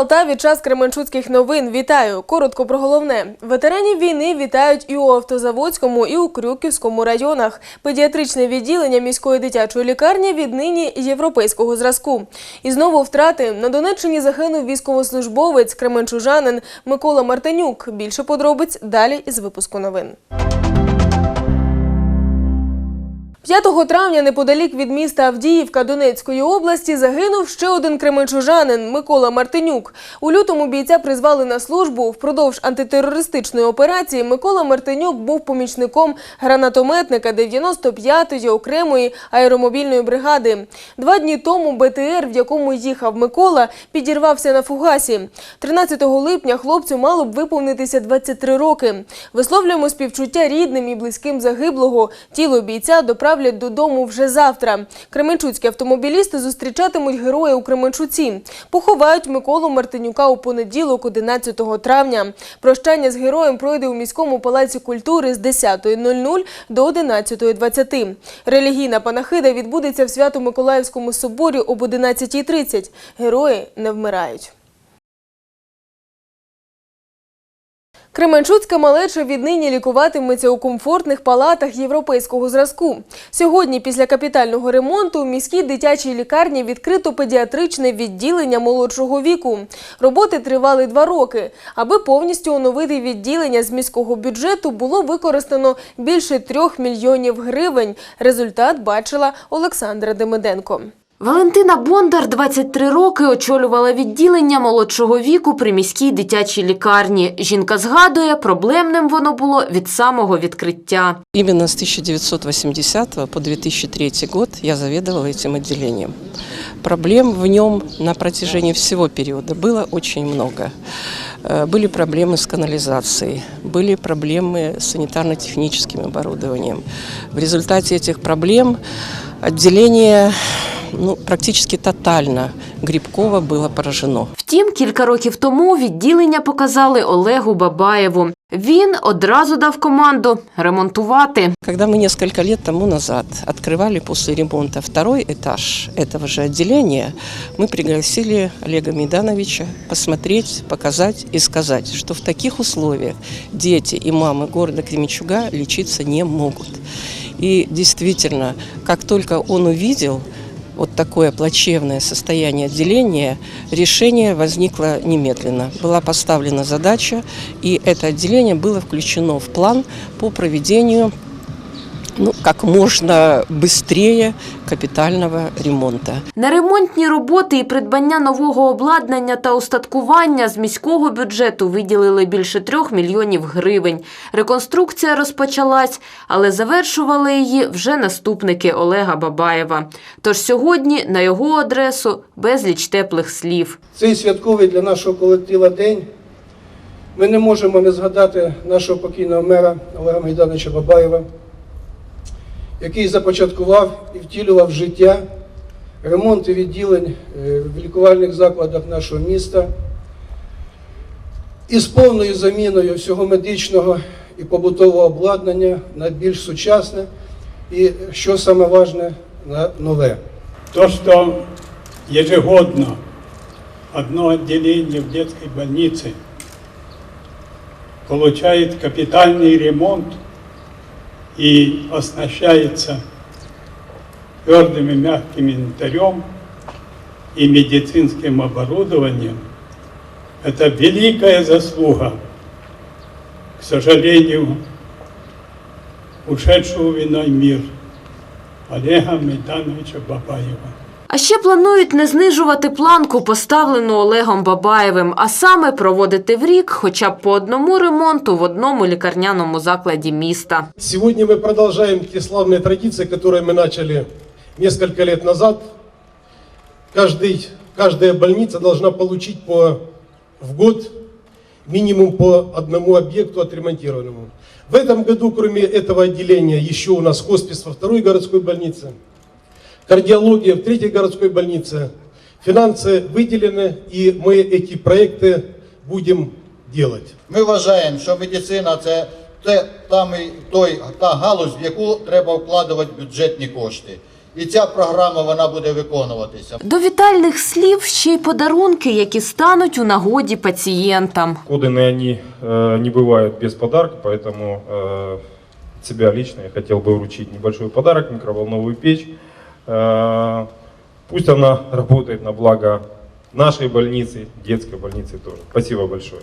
Алтаві час Кременчуцьких новин. Вітаю! Коротко про головне. Ветеранів війни вітають і у Автозаводському, і у Крюківському районах. Педіатричне відділення міської дитячої лікарні віднині європейського зразку. І знову втрати. На Донеччині загинув військовослужбовець Кременчужанин Микола Мартинюк. Більше подробиць далі із випуску новин. 5 травня неподалік від міста Авдіївка Донецької області загинув ще один кременчужанин Микола Мартинюк. У лютому бійця призвали на службу. Впродовж антитерористичної операції Микола Мартинюк був помічником гранатометника 95-ї окремої аеромобільної бригади. Два дні тому БТР, в якому їхав Микола, підірвався на фугасі. 13 липня хлопцю мало б виповнитися 23 роки. Висловлюємо співчуття рідним і близьким загиблого. Тіло бійця доправлять додому вже завтра. Кременчуцькі автомобілісти зустрічатимуть героя у Кременчуці. Поховають Миколу Мартинюка у понеділок, 11 травня. Прощання з героєм пройде у міському палаці культури з 10.00 до 11.20. Релігійна панахида відбудеться в Свято-Миколаївському соборі об 11.30. Герої не вмирають. Кременчуцька малеча віднині лікуватиметься у комфортних палатах європейського зразку. Сьогодні, після капітального ремонту, у міській дитячій лікарні відкрито педіатричне відділення молодшого віку. Роботи тривали два роки. Аби повністю оновити відділення з міського бюджету, було використано більше трьох мільйонів гривень. Результат бачила Олександра Демиденко. Валентина Бондар 23 роки очолювала відділення молодшого віку при міській дитячій лікарні. Жінка згадує, проблемним воно було від самого відкриття. Именно с 1980 по 2003 год я заведовала этим отделением. Проблем в нем на протяжении всего периода было очень много. Э, Были проблемы с канализацией, были проблемы с санитарно-техническим оборудованием. В результате этих проблем отделение ну, практически тотально Грибкова было поражено. Втім, кілька років тому відділення показали Олегу Бабаєву. Він одразу дав команду ремонтувати. Когда мы несколько лет тому назад открывали после ремонта второй этаж этого же отделения, мы пригласили Олега Мейдановича посмотреть, показать и сказать, что в таких условиях дети и мамы города Кременчуга лечиться не могут. И действительно, как только он увидел вот такое плачевное состояние отделения, решение возникло немедленно. Была поставлена задача, и это отделение было включено в план по проведению ну, как можно быстрее капитального ремонта. На ремонтні роботи і придбання нового обладнання та устаткування з міського бюджету виділили більше трьох мільйонів гривень. Реконструкція розпочалась, але завершували її вже наступники Олега Бабаєва. Тож сьогодні на його адресу безліч теплих слів. Цей святковий для нашого колектива день ми не можемо не згадати нашого покійного мера Олега Майдановича Бабаєва, який започаткував і втілював життя ремонти відділень е, в лікувальних закладах нашого міста із повною заміною всього медичного і побутового обладнання на більш сучасне і, що саме важне, на нове. То, что ежегодно одно отделение в детской больнице получает капитальный ремонт и оснащается твердым и мягким инвентарем и медицинским оборудованием, это великая заслуга, к сожалению, ушедшего в иной мир Олега Мейдановича Бабаева. А ще планують не знижувати планку, поставлену Олегом Бабаєвим, а саме проводити в рік хоча б по одному ремонту в одному лікарняному закладі міста. Сегодня мы продолжаем те славные традиции, которые мы начали несколько лет назад. Каждый, каждая больница должна получить по, в год минимум по одному объекту отремонтированному. В этом году, кроме этого отделения, еще у нас хоспис во второй городской больнице, кардиология в третьей городской больнице. Финансы выделены, и мы эти проекты будем делать. Ми вважаємо, що медицина це те, там і той, та галузь, в яку треба вкладувати бюджетні кошти. і ця програма вона буде виконуватися. До вітальних слів ще й подарунки, які стануть у нагоді пацієнтам. Коданы они э, не бывают без подарка, поэтому э, от себя лично я хотел бы вручить небольшой подарок, микроволновую печь. Э, пусть она работает на благо нашей больницы, детской больницы тоже. Спасибо большое.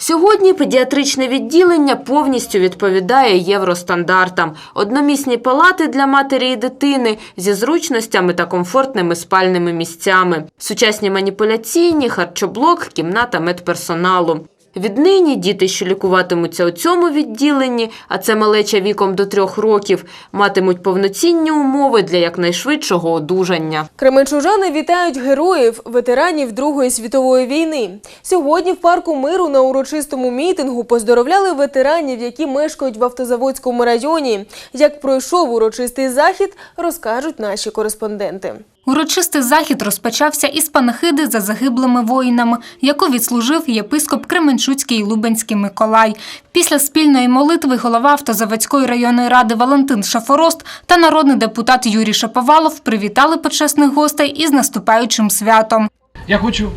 Сьогодні педіатричне відділення повністю відповідає євростандартам. Одномісні палати для матері і дитини зі зручностями та комфортними спальними місцями, сучасні маніпуляційні, харчоблок, кімната медперсоналу. Віднині діти, що лікуватимуться у цьому відділенні, а це малеча віком до трьох років, матимуть повноцінні умови для якнайшвидшого одужання. Кременчужани вітають героїв, ветеранів Другої світової війни. Сьогодні в парку миру на урочистому мітингу поздоровляли ветеранів, які мешкають в автозаводському районі. Як пройшов урочистий захід, розкажуть наші кореспонденти. Урочистий захід розпочався із панахиди за загиблими воїнами, яку відслужив єпископ Кременчуцький і Лубенський Миколай. Після спільної молитви голова автозаводської районної ради Валентин Шафорост та народний депутат Юрій Шаповалов привітали почесних гостей із наступаючим святом. Я хочу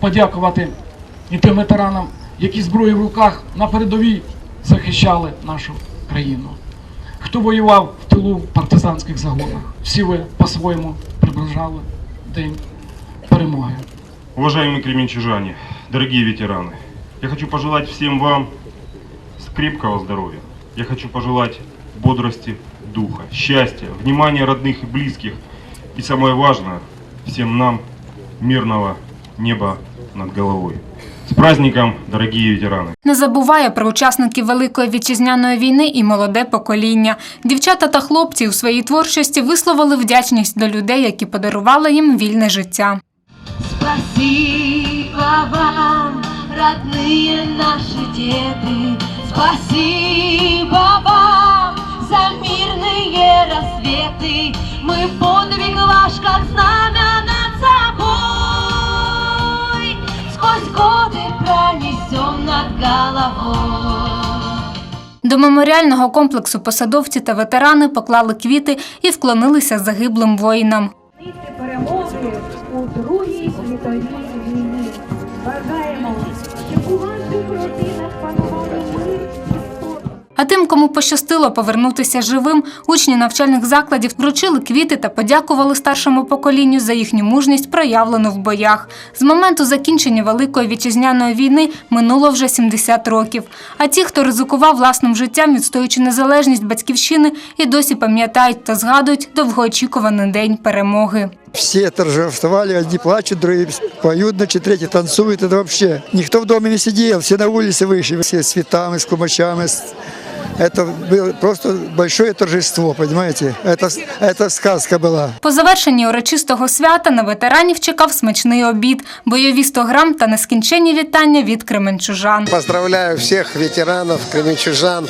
подякувати і тим ветеранам, які зброю в руках на передовій захищали нашу країну. Хто воював в тилу в партизанських загонах, всі ви по-своєму приближали день перемоги. Уважаемые кременчужане, дорогие ветераны, я хочу пожелать всем вам крепкого здоровья. Я хочу пожелать бодрости духа, счастья, внимания родных и близких. И самое важное, всем нам мирного неба над головой. С праздником, дорогие ветераны! Не забуває про учасників Великої вітчизняної війни і молоде покоління. Дівчата та хлопці у своїй творчості висловили вдячність до людей, які подарували їм вільне життя. Спасибо вам, родные наши деды, Спасибо вам за мирные рассветы, Мы подвиг ваш, как знамя Сквозь годы пронесем над головой. До меморіального комплексу посадовці та ветерани поклали квіти і вклонилися загиблим воїнам. перемоги у Другій світовій А тим, кому пощастило повернутися живим, учні навчальних закладів вручили квіти та подякували старшому поколінню за їхню мужність, проявлену в боях. З моменту закінчення Великої вітчизняної війни минуло вже 70 років. А ті, хто ризикував власним життям, відстоюючи незалежність батьківщини, і досі пам'ятають та згадують довгоочікуваний день перемоги. Все торжествовали, одни плачут, другие поют, значит, третьи танцуют. Это вообще никто в доме не сидел, все на улице вышли, все с цветами, с кумачами. с- Это было просто большое торжество, понимаете? Это, это сказка была. По завершенні урочистого свята на ветеранів чекав смачний обід, бойові 100 грам та нескінченні вітання від кременчужан. Поздравляю всех ветеранов, кременчужан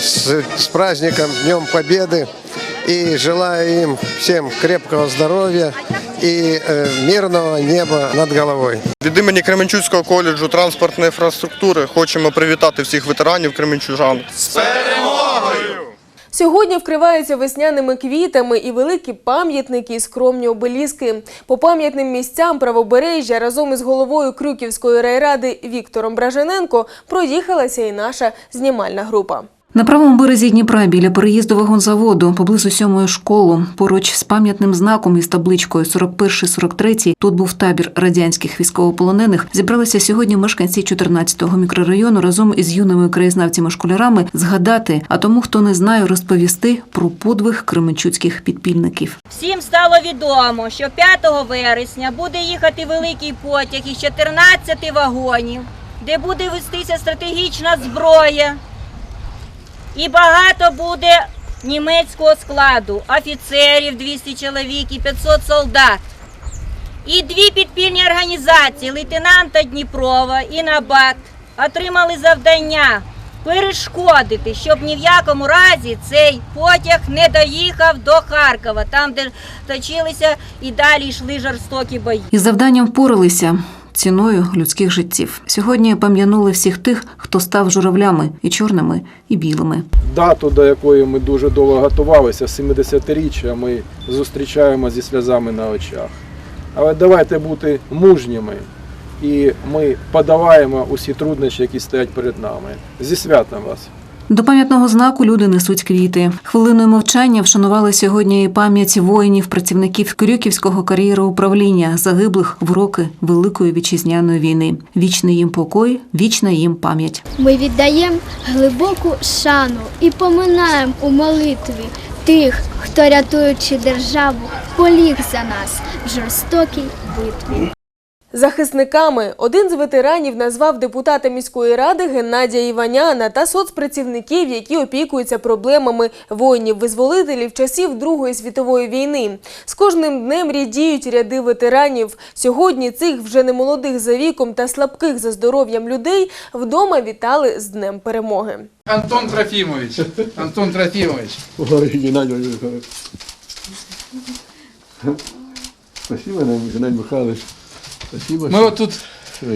с, с праздником Днем Победы и желаю им всем крепкого здоровья и э, мирного неба над головой. Від імені Кременчуцького коледжу транспортної інфраструктури хочемо привітати всіх ветеранів Кременчужан. Сьогодні вкриваються весняними квітами і великі пам'ятники, і скромні обеліски. По пам'ятним місцям правобережжя разом із головою Крюківської райради Віктором Бражененко проїхалася і наша знімальна група. На правому березі Дніпра біля переїзду вагонзаводу поблизу сьомої школи, поруч з пам'ятним знаком із табличкою 41-43, тут був табір радянських військовополонених. Зібралися сьогодні мешканці 14-го мікрорайону разом із юними краєзнавцями-школярами згадати, а тому, хто не знає, розповісти про подвиг кременчуцьких підпільників. Всім стало відомо, що 5 вересня буде їхати великий потяг із 14 вагонів, де буде вестися стратегічна зброя. І багато буде німецького складу, офіцерів 200 чоловік і 500 солдат. І дві підпільні організації лейтенанта Дніпрова і Набат отримали завдання перешкодити, щоб ні в якому разі цей потяг не доїхав до Харкова, там, де точилися і далі йшли жорстокі бої. Із завданням впоралися. Ціною людських життів. Сьогодні пам'янули всіх тих, хто став журавлями і чорними, і білими. Дату, до якої ми дуже довго готувалися, 70-річчя, ми зустрічаємо зі сльозами на очах. Але давайте бути мужніми, і ми подолаємо усі труднощі, які стоять перед нами. Зі святом вас! До пам'ятного знаку люди несуть квіти. Хвилиною мовчання вшанували сьогодні пам'ять воїнів, працівників Крюківського кар'єру управління, загиблих в роки Великої вітчизняної війни. Вічний їм покой, вічна їм пам'ять. Ми віддаємо глибоку шану і поминаємо у молитві тих, хто, рятуючи державу, поліг за нас в жорстокій битві. Захисниками один з ветеранів назвав депутата міської ради Геннадія Іваняна та соцпрацівників, які опікуються проблемами воїнів-визволителів часів Другої світової війни. З кожним днем рідіють ряди ветеранів. Сьогодні цих вже немолодих за віком та слабких за здоров'ям людей вдома вітали з Днем перемоги. Антон Трофимович. Антон Трофимович. Спасибо, Геннадий Михайлович. Спасибо. Мы вот тут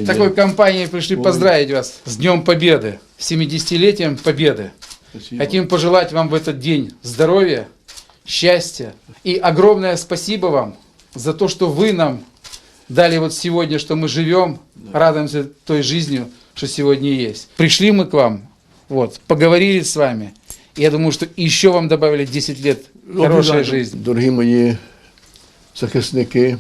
такой компанией пришли поздравить вас с Днем Победы, с 70-летием Победы. Хотим пожелать вам в этот день здоровья, счастья и огромное спасибо вам за то, что вы нам дали вот сегодня, что мы живем, радуемся той жизнью, что сегодня есть. Пришли мы к вам, вот, поговорили с вами. Я думаю, что еще вам добавили 10 лет хорошей жизни. Дорогі мої захисники,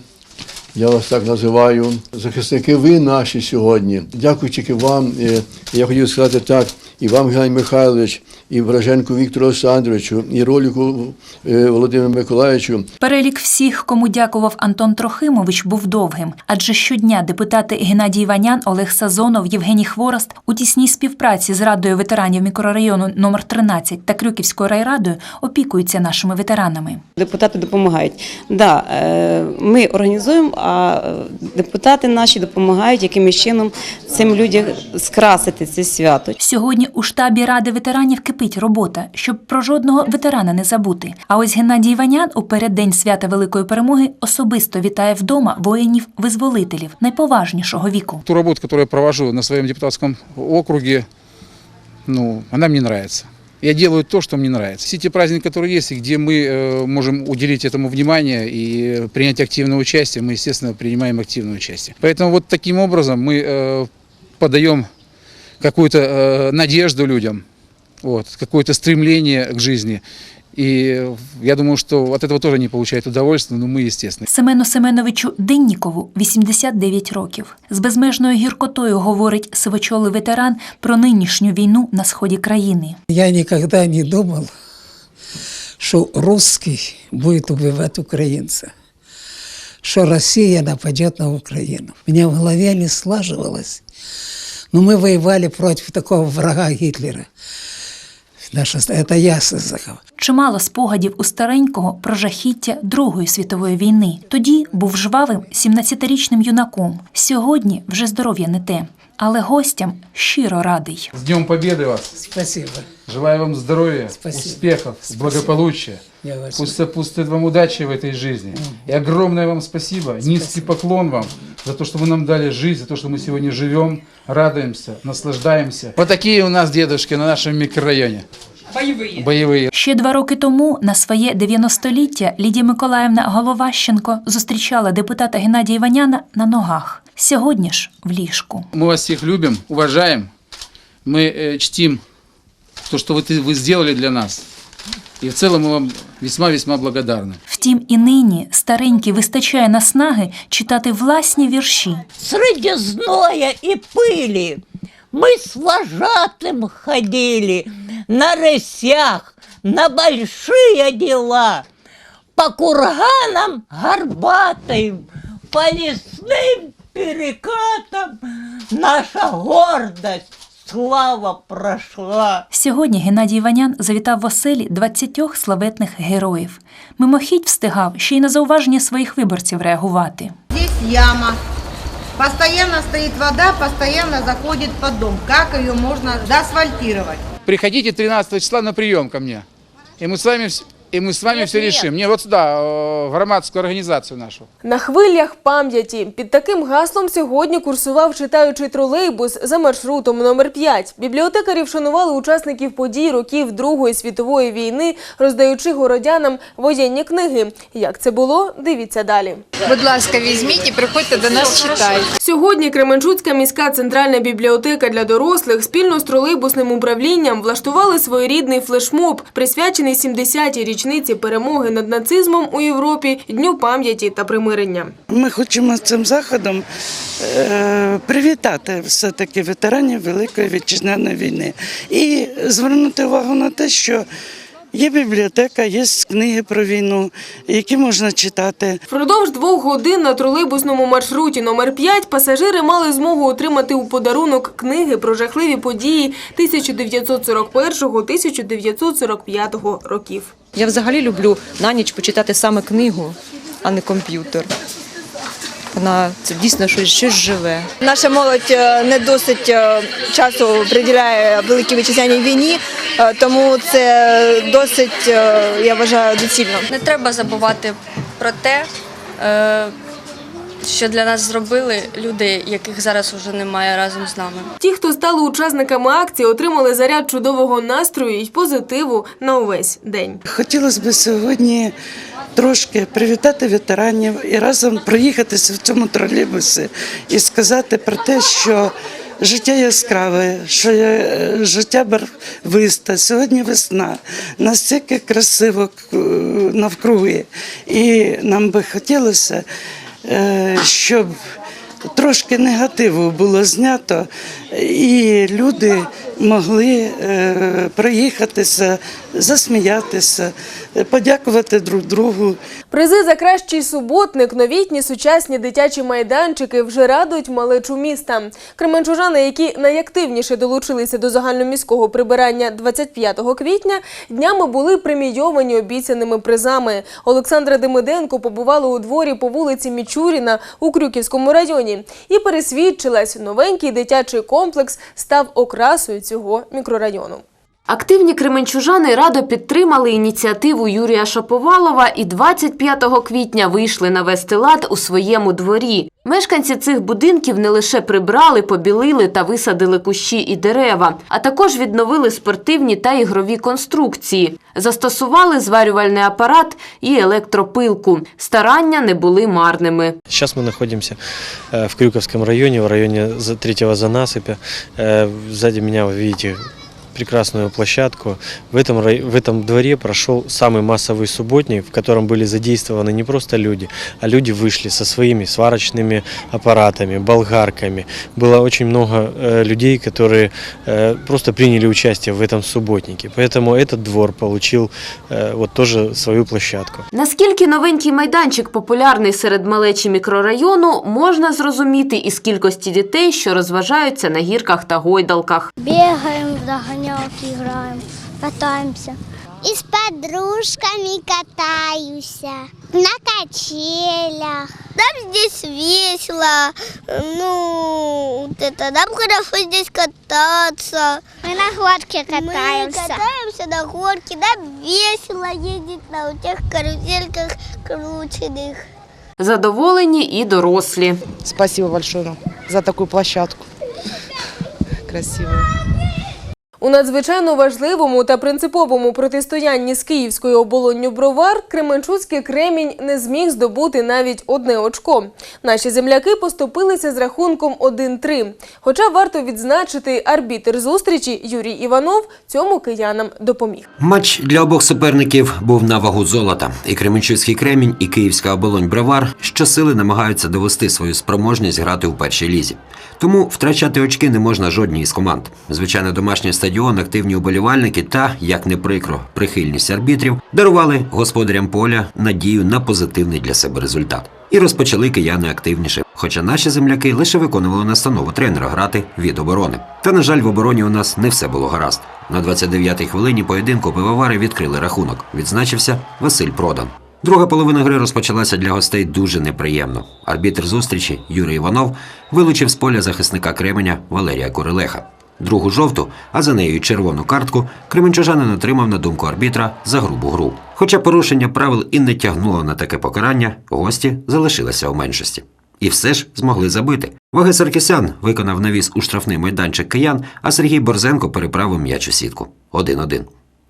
я вас так називаю. Захисники, ви наші сьогодні. Дякую тільки вам. Е, Я хотів сказати так, і вам, Геннадій Михайлович, і Враженку Віктору Олександровичу, і Роліку е, Володимиру Миколаївичу. Перелік всіх, кому дякував Антон Трохимович, був довгим, адже щодня депутати Геннадій Іванян, Олег Сазонов, Євгеній Хворост у тісній співпраці з радою ветеранів мікрорайону номер 13 та Крюківською райрадою опікуються нашими ветеранами. Депутати допомагають. Да, е, ми організуємо, а е, депутати наші допомагають якимось чином цим людям скрасити це свято. Сьогодні у штабі ради ветеранів кипить робота, щоб про жодного ветерана не забути. А ось Геннадій Іванян у переддень свята Великої перемоги особисто вітає вдома воїнів-визволителів найповажнішого віку. Ту работу, которую я провожу на своем депутатском округе, ну, она мне нравится. Я делаю то, что мне нравится. Все те праздники, которые есть, и где мы э, можем уделить этому внимание и принять активное участие, мы, естественно, принимаем активное участие. Поэтому вот таким образом мы э, подаем какую-то э, надежду людям, вот, какое-то стремление к жизни. И я думаю, что от этого тоже они получают удовольствие, но мы, естественно. Семену Семеновичу Деннікову 89 років. З безмежною гіркотою говорить сивочолий ветеран про нинішню війну на сході країни. Я никогда не думал, что русский будет убивать украинца, что Россия нападет на Украину. У меня в голове не слаживалось. Но мы воевали против такого врага Гитлера. Наша, это я захав. Чимало спогадів у старенького про жахіття Другої світової війни. Тоді був жвавим 17-річним юнаком. Сьогодні вже здоров'я не те, але гостям щиро радий. С Днем Победы вас! Спасибо. Желаю вам здоровья, Спасибо. успехов, благополучия. Я вас Пусть сопутствует вам удачи в этой жизни. И огромное вам спасибо, низкий поклон вам за то, что вы нам дали жизнь, за то, что мы сегодня живем, радуемся, наслаждаемся. Вот такие у нас дедушки на нашем микрорайоне. Боевые. Боевые. Ще два роки тому на своє 90-ліття Лідія Миколаївна Головащенко зустрічала депутата Геннадія Іваняна на ногах. Сьогодні ж в ліжку. Мы вас всех любим, уважаем. Мы э, чтим то, что вы, вы сделали для нас. И в целом мы вам весьма-весьма благодарны. Втім, і нині старенький вистачає наснаги читати власні вірші. Среди зноя и пыли мы с вожатым ходили на рысях, на большие дела, по курганам горбатым, по лесным перекатам наша гордость, слава прошла. Сьогодні Геннадій Іванян завітав в оселі 20 славетних героїв. Мимохідь встигав ще й на зауваження своїх виборців реагувати. Здесь яма. Постоянно стоит вода, постоянно заходит под дом. Как ее можно заасфальтировать? Приходите 13 числа на прием ко мне. И мы с вами и мы с вами все решим. Не, вот сюда, в громадскую организацию нашу. На хвилях пам'яті під таким гаслом сьогодні курсував читаючий тролейбус за маршрутом номер 5 Бібліотекарі вшанували учасників подій років Другої світової війни, роздаючи городянам воєнні книги. Як це було? Дивіться далі. Будь ласка, візьміть і приходьте до нас читайте. Сьогодні Кременчуцька міська центральна бібліотека для дорослих спільно з тролейбусним управлінням влаштували своєрідний флешмоб, присвячений 70-й річниці перемоги над нацизмом у Європі, Дню пам'яті та примирення. Ми хочемо цим заходом е, привітати все-таки ветеранів Великої вітчизняної війни і звернути увагу на те, що є бібліотека, є книги про війну, які можна читати. Впродовж двох годин на тролейбусному маршруті номер 5 пасажири мали змогу отримати у подарунок книги про жахливі події 1941-1945 років. Я взагалі люблю на ніч почитати саме книгу, а не комп'ютер. Вона це дійсно щось, щось живе. Наша молодь е, не досить е, часу приділяє великій вітчизняній війні, е, тому це досить, я вважаю, доцільно. Не треба забувати про те, що для нас зробили люди, яких зараз вже немає разом з нами. Ті, хто стали учасниками акції, отримали заряд чудового настрою і позитиву на увесь день. Хотілося б сьогодні трошки привітати ветеранів і разом проїхатися в цьому тролейбусі і сказати про те, що життя яскраве, що є, е, життя барвисте, сьогодні весна, настільки красиво е, навкруги. І нам би хотілося, щоб трошки негативу було знято, і люди могли е, проїхатися, засміятися, подякувати друг другу. Призи за кращий суботник, новітні сучасні дитячі майданчики вже радують малечу міста. Кременчужани, які найактивніше долучилися до загальноміського прибирання 25 квітня, днями були премійовані обіцяними призами. Олександра Демиденко побувала у дворі по вулиці Мічуріна у Крюківському районі і пересвідчилась, новенький дитячий комплекс став окрасою цього мікрорайону. Активні кременчужани радо підтримали ініціативу Юрія Шаповалова і 25 квітня вийшли навести лад у своєму дворі. Мешканці цих будинків не лише прибрали, побілили та висадили кущі і дерева, а також відновили спортивні та ігрові конструкції, застосували зварювальний апарат і електропилку. Старання не були марними. Сейчас мы находимся э, в Крюковском районе, в районе за- третьего занасыпя. Э, Сзади меня вы видите прекрасную площадку. В этом, рай- в этом дворе прошел самый массовый субботник, в котором были задействованы не просто люди, а люди вышли со своими сварочными аппаратами, болгарками. Было очень много э, людей, которые э, просто приняли участие в этом субботнике. Поэтому этот двор получил э, вот тоже свою площадку. Наскільки новенький майданчик популярний серед малечі мікрорайону, можна зрозуміти із кількості дітей, що розважаються на гірках та гойдалках. Бегаем в догонялки, играем, катаемся. И с подружками катаюсь. На качелях. Нам здесь весело. Ну, вот это, нам хорошо здесь кататься. Мы на горке катаемся. Мы катаемся на горке. Нам весело ездить на вот тех карусельках крученных. Задоволені і дорослі. Спасибо большое за такую площадку. Красивую. У надзвичайно важливому та принциповому протистоянні з київською оболонню бровар Кременчуцький кремінь не зміг здобути навіть одне очко. Наші земляки поступилися з рахунком 1-3. Хоча варто відзначити, арбітр зустрічі Юрій Іванов цьому киянам допоміг. Матч для обох суперників був на вагу золота. І Кременчуцький кремінь, і Київська оболонь Бровар щосили намагаються довести свою спроможність грати у першій лізі. Тому втрачати очки не можна жодній із команд. Звичайно, домашній стадіон, активні уболівальники та, як не прикро, прихильність арбітрів дарували господарям поля надію на позитивний для себе результат. І розпочали кияни активніше. Хоча наші земляки лише виконували настанову тренера грати від оборони. Та, на жаль, в обороні у нас не все було гаразд. На 29-й хвилині поєдинку пивовари відкрили рахунок. Відзначився Василь Продан. Друга половина гри розпочалася для гостей дуже неприємно. Арбітр зустрічі Юрій Іванов вилучив з поля захисника Кременя Валерія Курилеха. Другу жовту, а за нею червону картку, кременчужанин отримав на думку арбітра за грубу гру. Хоча порушення правил і не тягнуло на таке покарання, гості залишилися у меншості. І все ж змогли забити. Ваги Саркісян виконав навіс у штрафний майданчик киян, а Сергій Борзенко переправив м'яч у сітку. 1-1.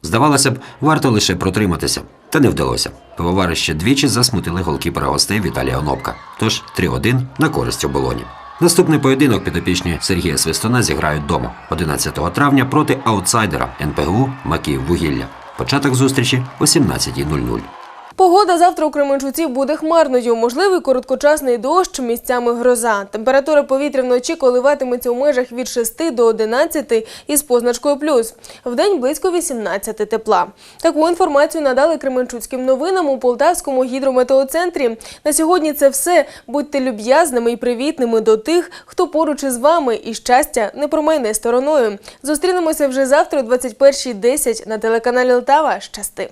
Здавалося б, варто лише протриматися. Та не вдалося. Пивовари ще двічі засмутили голкіпера гостей Віталія Онопка. Тож 3-1 на користь оболоні. Наступний поєдинок підопічні Сергія Свистона зіграють дома 11 травня проти аутсайдера НПГУ Макіїв Вугілля. Початок зустрічі о 17.00. Погода завтра у Кременчуці буде хмарною. Можливий короткочасний дощ, місцями гроза. Температура повітря вночі коливатиметься у межах від 6 до 11 із позначкою плюс. Вдень близько 18 тепла. Таку інформацію надали Кременчуцьким новинам у Полтавському гідрометеоцентрі. На сьогодні це все. Будьте люб'язними і привітними до тих, хто поруч із вами, і щастя не промайне стороною. Зустрінемося вже завтра о 21.10 на телеканалі Лтава. Щасти!